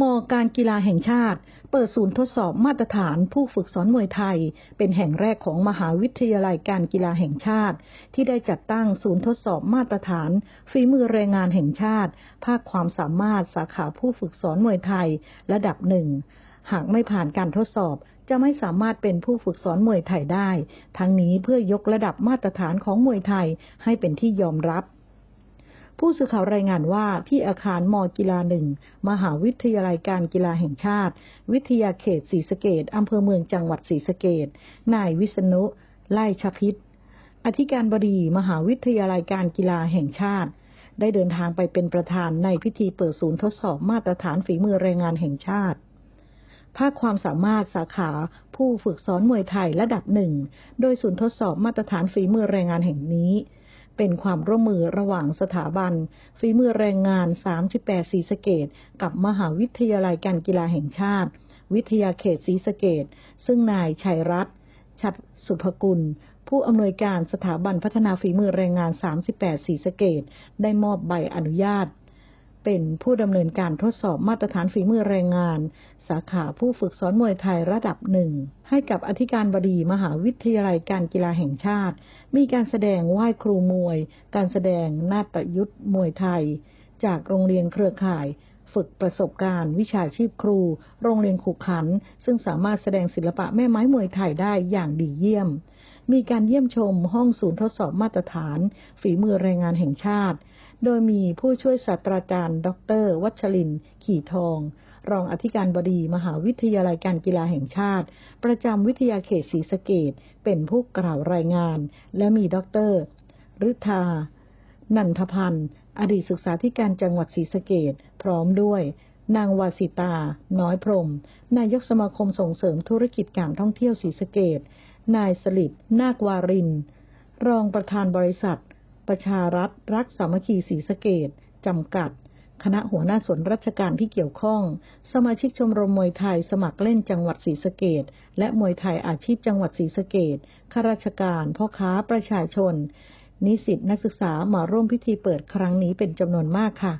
มการกีฬาแห่งชาติ เปิดศูนย์ทดสอบมาตรฐานผู้ฝึกสอนมวยไทย เป็นแห่งแรกของมหาวิทยาลัยการกีฬาแห่งชาติ ที่ได้จัดตั้งศูนย์ทดสอบมาตรฐานฝีมือแรงงานแห่งชาติ ภาคความสามารถสาขาผู้ฝึกสอนมวยไทย ระดับหนึ่งหากไม่ผ่านการทดสอบจะไม่สามารถเป็นผู้ฝึกสอนมวยไทยได้ ทั้งนี้เพื่อยกระดับมาตรฐานของมวยไทยให้เป็นที่ยอมรับ ผู้สื่อข่าวรายงานว่าที่อาคารมกีฬาหนึ่งมหาวิทยาลัยการกีฬาแห่งชาติ วิทยาเขตศรีสะเกดอำเภอเมืองจังหวัดศรีสะเกดนายวิษณุไล่ชพิษอธิการบดีมหาวิทยาลัยการกีฬาแห่งชาติ ได้เดินทางไปเป็นประธานในพิธีเปิดศูนย์ทดสอบมาตรฐานฝีมือแรงงานแห่งชาติภาคความสามารถสาขาผู้ฝึกสอนมวยไทยระดับหนึ่ง โดยศูนย์ทดสอบมาตรฐานฝีมือแรงงานแห่งนี้ เป็นความร่วมมือระหว่างสถาบัน ฝีมือแรงงาน 38สีสะเกดกับมหาวิทยาลัยการกีฬาแห่งชาติ วิทยาเขตสีสะเกดซึ่งนายชัยรัตน์ชัดสุภกุล ผู้อำนวยการสถาบันพัฒนาฝีมือแรงงาน 38สีสะเกดได้มอบใบอนุญาต เป็นผู้ดำเนินการทดสอบมาตรฐานฝีมือแรงงาน สาขาผู้ฝึกสอนมวยไทยระดับหนึ่ง ให้กับอธิการบดีมหาวิทยาลัยการกีฬาแห่งชาติ มีการแสดงไหว้ครูมวย การแสดงนาฏยุทธ์มวยไทย จากโรงเรียนเครือข่าย ฝึกประสบการณ์ วิชาชีพครู โรงเรียนขุขัน ซึ่งสามารถแสดงศิลปะแม่ไม้มวยไทยได้อย่างดีเยี่ยม มีการเยี่ยมชมห้องศูนย์ทดสอบมาตรฐาน ฝีมือแรงงานแห่งชาติ โดยมีผู้ช่วยศาสตราจารย์ ดร วัชริน ขี่ทอง รองอธิการบดีมหาวิทยาลัยการกีฬาแห่งชาติ ประจำวิทยาเขตศรีสะเกดเป็นผู้กล่าวรายงาน และมีดรฤทธา นันทพันธ์ อดีตศึกษาธิการจังหวัดศรีสะเกดพร้อมด้วยนางวาสิตา น้อยพรม นายกสมาคมส่งเสริมธุรกิจการท่องเที่ยวศรีสะเกดนายสลิดนาควาริน รองประธานบริษัท ประชารัฐรักสามัคคีศรีสะเกดจำกัด คณะหัวหน้าส่วนราชการที่เกี่ยวข้อง สมาชิกชมรมมวยไทยสมัครเล่นจังหวัดศรีสะเกดและมวยไทยอาชีพจังหวัดศรีสะเกดข้าราชการ พ่อค้าประชาชน นิสิตนักศึกษามาร่วมพิธีเปิดครั้งนี้เป็นจำนวนมากค่ะ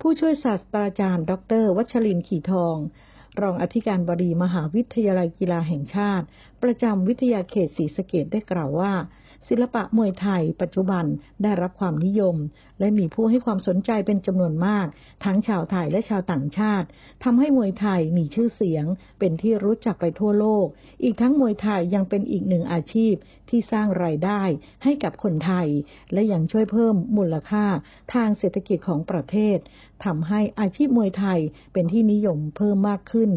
ผู้ช่วยศาสตราจารย์ ดร วัชรินขีทองรองอธิการบดีมหาวิทยาลัยกีฬาแห่งชาติ ประจำวิทยาเขตศรีสะเกดได้กล่าวว่า ศิลปะมวยไทย ปัจจุบันได้รับความนิยม และมีผู้ให้ความสนใจเป็นจำนวนมาก ทั้งชาวไทยและชาวต่างชาติทำให้มวยไทยมีชื่อเสียง เป็นที่รู้จักไปทั่วโลก อีกทั้งมวยไทยยังเป็นอีกหนึ่งอาชีพที่สร้างรายได้ให้กับคนไทย และยังช่วยเพิ่มมูลค่าทางเศรษฐกิจของประเทศทำให้อาชีพมวยไทยเป็นที่นิยมเพิ่มมากขึ้น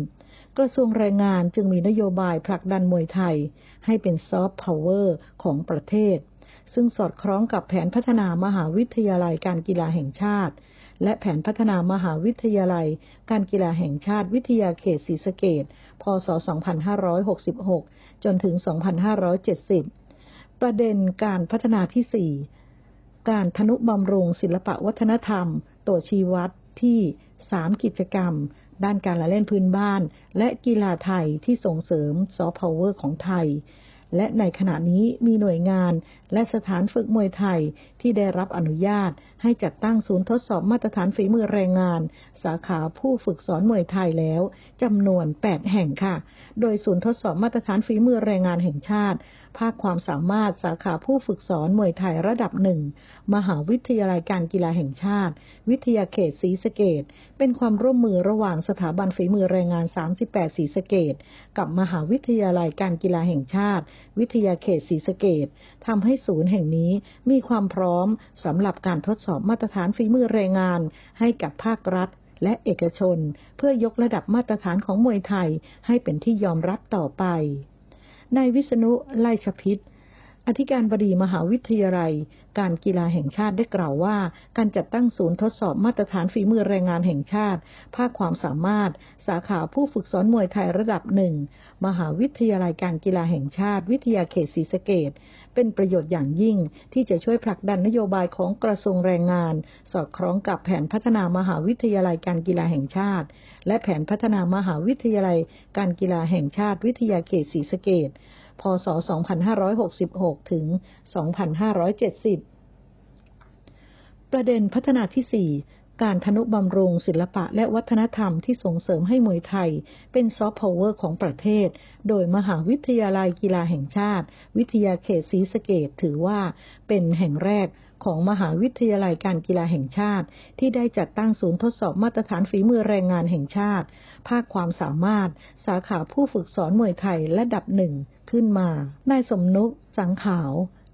กระทรวงแรงงานจึงมีนโยบายผลักดันมวยไทย ให้เป็นซอฟต์พาวเวอร์ของประเทศ ซึ่งสอดคล้องกับแผนพัฒนามหาวิทยาลัยการกีฬาแห่งชาติ และแผนพัฒนามหาวิทยาลัย การกีฬาแห่งชาติวิทยาเขตศรีสะเกดพศ 2566 จนถึง 2570 ประเด็นการพัฒนาที่ 4 การทนุบำรุงศิลปวัฒนธรรม ตัวชีวัดที่ 3 กิจกรรม ด้านการละเล่นพื้นบ้าน และกีฬาไทยที่ส่งเสริมซอฟต์พาวเวอร์ของไทย และในขณะนี้มีหน่วยงาน และสถานฝึกมวยไทยที่ได้รับอนุญาต ให้จัดตั้งศูนย์ทดสอบมาตรฐานฝีมือแรงงาน สาขาผู้ฝึกสอนมวยไทยแล้วจำนวน 8 แห่งค่ะ โดยศูนย์ทดสอบมาตรฐานฝีมือแรงงานแห่งชาติ ภาคความสามารถสาขาผู้ฝึกสอนมวยไทยระดับหนึ่ง มหาวิทยาลัยการกีฬาแห่งชาติ วิทยาเขตศรีสะเกดเป็นความร่วมมือระหว่างสถาบันฝีมือแรงงาน 38ศรีสะเกดกับมหาวิทยาลัยการกีฬาแห่งชาติวิทยาเขตศรีสะเกดทำให้ศูนย์แห่งนี้มีความพร้อมสำหรับการทดสอบมาตรฐานฝีมือแรงงาน ให้กับภาครัฐและเอกชน เพื่อยกระดับมาตรฐานของมวยไทยให้เป็นที่ยอมรับต่อไปนายวิษณุไล่ชพิษ อธิการบดีมหาวิทยาลัย การกีฬาแห่งชาติได้กล่าวว่า การจัดตั้งศูนย์ทดสอบมาตรฐานฝีมือแรงงานแห่งชาติ ภาคความสามารถ สาขาผู้ฝึกสอนมวยไทยระดับหนึ่ง มหาวิทยาลัยการกีฬาแห่งชาติ วิทยาเขตศรีสะเกดเป็นประโยชน์อย่างยิ่งที่จะช่วยผลักดันนโยบายของกระทรวงแรงงาน สอดคล้องกับแผนพัฒนามหาวิทยาลัยการกีฬาแห่งชาติ และแผนพัฒนามหาวิทยาลัยการกีฬาแห่งชาติ วิทยาเขตศรีสะเกด พศ 2566 ถึง 2570 ประเด็นพัฒนาที่ 4 การทนุบำรุงศิลปะและวัฒนธรรมที่ส่งเสริมให้มวยไทย เป็นซอฟต์พาวเวอร์ของประเทศ โดยมหาวิทยาลัยกีฬาแห่งชาติ วิทยาเขตศรีสะเกดถือว่าเป็นแห่งแรกของมหาวิทยาลัยการกีฬาแห่งชาติ ที่ได้จัดตั้งศูนย์ทดสอบมาตรฐานฝีมือแรงงานแห่งชาติ ภาคความสามารถ สาขาผู้ฝึกสอนมวยไทยระดับหนึ่งขึ้นมา นายสมนุกสังขาว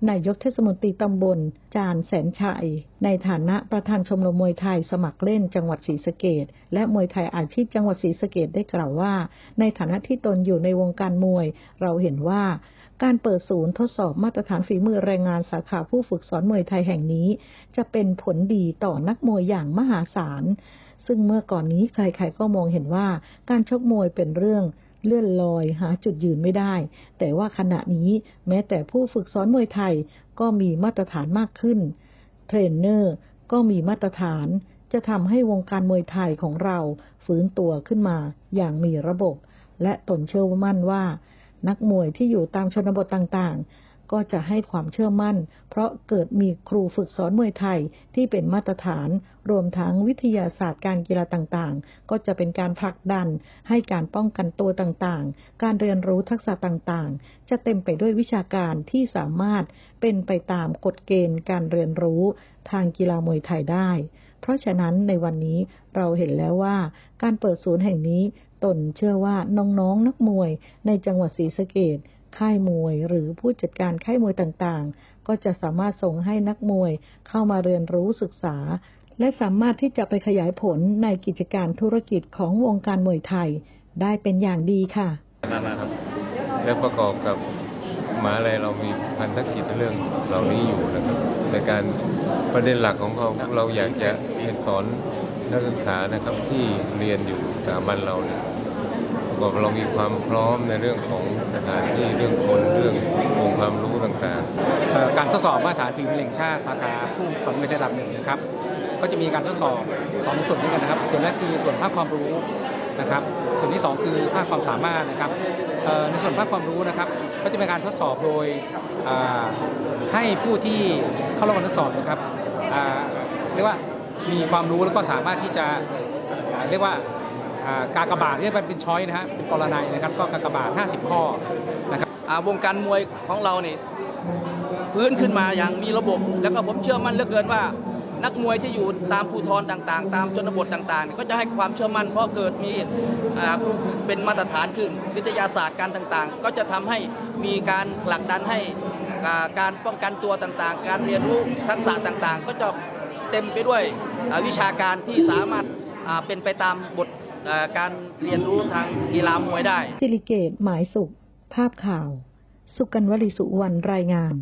นายกเทศมนตรีตำบล จานแสนชัย ในฐานะประธานชมรมมวยไทยสมัครเล่นจังหวัดศรีสะเกดและมวยไทยอาชีพจังหวัดศรีสะเกดได้กล่าวว่า ในฐานะที่ตนอยู่ในวงการมวย เราเห็นว่าการเปิดศูนย์ทดสอบมาตรฐานฝีมือแรงงานสาขาผู้ฝึกสอนมวยไทยแห่งนี้ จะเป็นผลดีต่อนักมวยอย่างมหาศาล ซึ่งเมื่อก่อนนี้ใครๆก็มองเห็นว่าการชกมวยเป็นเรื่อง เลื่อนลอยหาจุดยืนไม่ได้ แต่ว่าขณะนี้แม้แต่ผู้ฝึกสอนมวยไทยก็มีมาตรฐานมากขึ้น เทรนเนอร์ก็มีมาตรฐานจะทำให้วงการมวยไทยของเราฟื้นตัวขึ้นมาอย่างมีระบบ และตนเชื่อมั่นว่า นักมวยที่อยู่ตามชนบทต่าง ก็จะให้ความเชื่อมั่น เพราะเกิดมีครูฝึกสอนมวยไทยที่เป็นมาตรฐาน รวมทั้งวิทยาศาสตร์การกีฬาต่างๆ ก็จะเป็นการผลักดัน ให้การป้องกันตัวต่างๆ การเรียนรู้ทักษะต่างๆ จะเต็มไปด้วยวิชาการที่สามารถเป็นไปตามกฎเกณฑ์การเรียนรู้ทางกีฬามวยไทยได้ เพราะฉะนั้นในวันนี้เราเห็นแล้วว่า การเปิดศูนย์แห่งนี้ตนเชื่อว่าน้องๆนนักมวยในจังหวัดศรีสะเกด ค่ายมวย หรือผู้จัดการค่ายมวยต่างๆ ก็จะสามารถส่งให้นักมวยเข้ามาเรียนรู้ศึกษา และสามารถที่จะไปขยายผลในกิจการธุรกิจของวงการมวยไทย ได้เป็นอย่างดีค่ะนั่นนะครับและประกอบกับมหาลัยเรามีพันธกิจเรื่องเหล่านี้อยู่นะครับในการประเด็นหลักของเราเราอยากจะเรียนสอนนักศึกษานะครับที่เรียนอยู่สถาบันเราเนี่ย กอบเรามีความพร้อมในเรื่องของสถานที่เรื่องคนเรื่ององค์ความรู้ต่างๆ การทดสอบมาตรฐานฝีมือแห่งชาติสาขาผู้สอนมวยระดับหนึ่งนะครับ ก็จะมีการทดสอบสองส่วนด้วยกันนะครับ ส่วนแรกคือส่วนภาคความรู้นะครับ ส่วนที่สองคือภาคความสามารถนะครับในส่วนภาคความรู้นะครับ ก็จะเป็นการทดสอบโดยให้ผู้ที่เข้าร่วมการทดสอบนะครับเรียกว่ามีความรู้แล้วก็สามารถที่จะเรียกว่า กากบาทเรียกว่าเป็นช้อยนะฮะเป็นปรนัยนะครับก็กากบาท 50 ข้อนะครับวงการมวยของเราเนี่ยฟื้นขึ้นมาอย่างมีระบบ แล้วก็ผมเชื่อมั่นเหลือเกินว่า นักมวยที่อยู่ตามภูทรต่างๆ ตามชนบทต่างๆ ก็จะให้ความเชื่อมั่น เพราะเกิดมีครูฝึกเป็นมาตรฐานขึ้น วิทยาศาสตร์การต่างๆ ก็จะทำให้มีการผลักดันให้การป้องกันตัวต่างๆ การเรียนรู้ทักษะต่างๆ ก็จะเต็มไปด้วยวิชาการที่สามารถเป็นไปตามบท การเรียนรู้ทางกีฬามวยได้ สิริเกตหมายสุข ภาพข่าว สุกันวลีสุวรรณรายงาน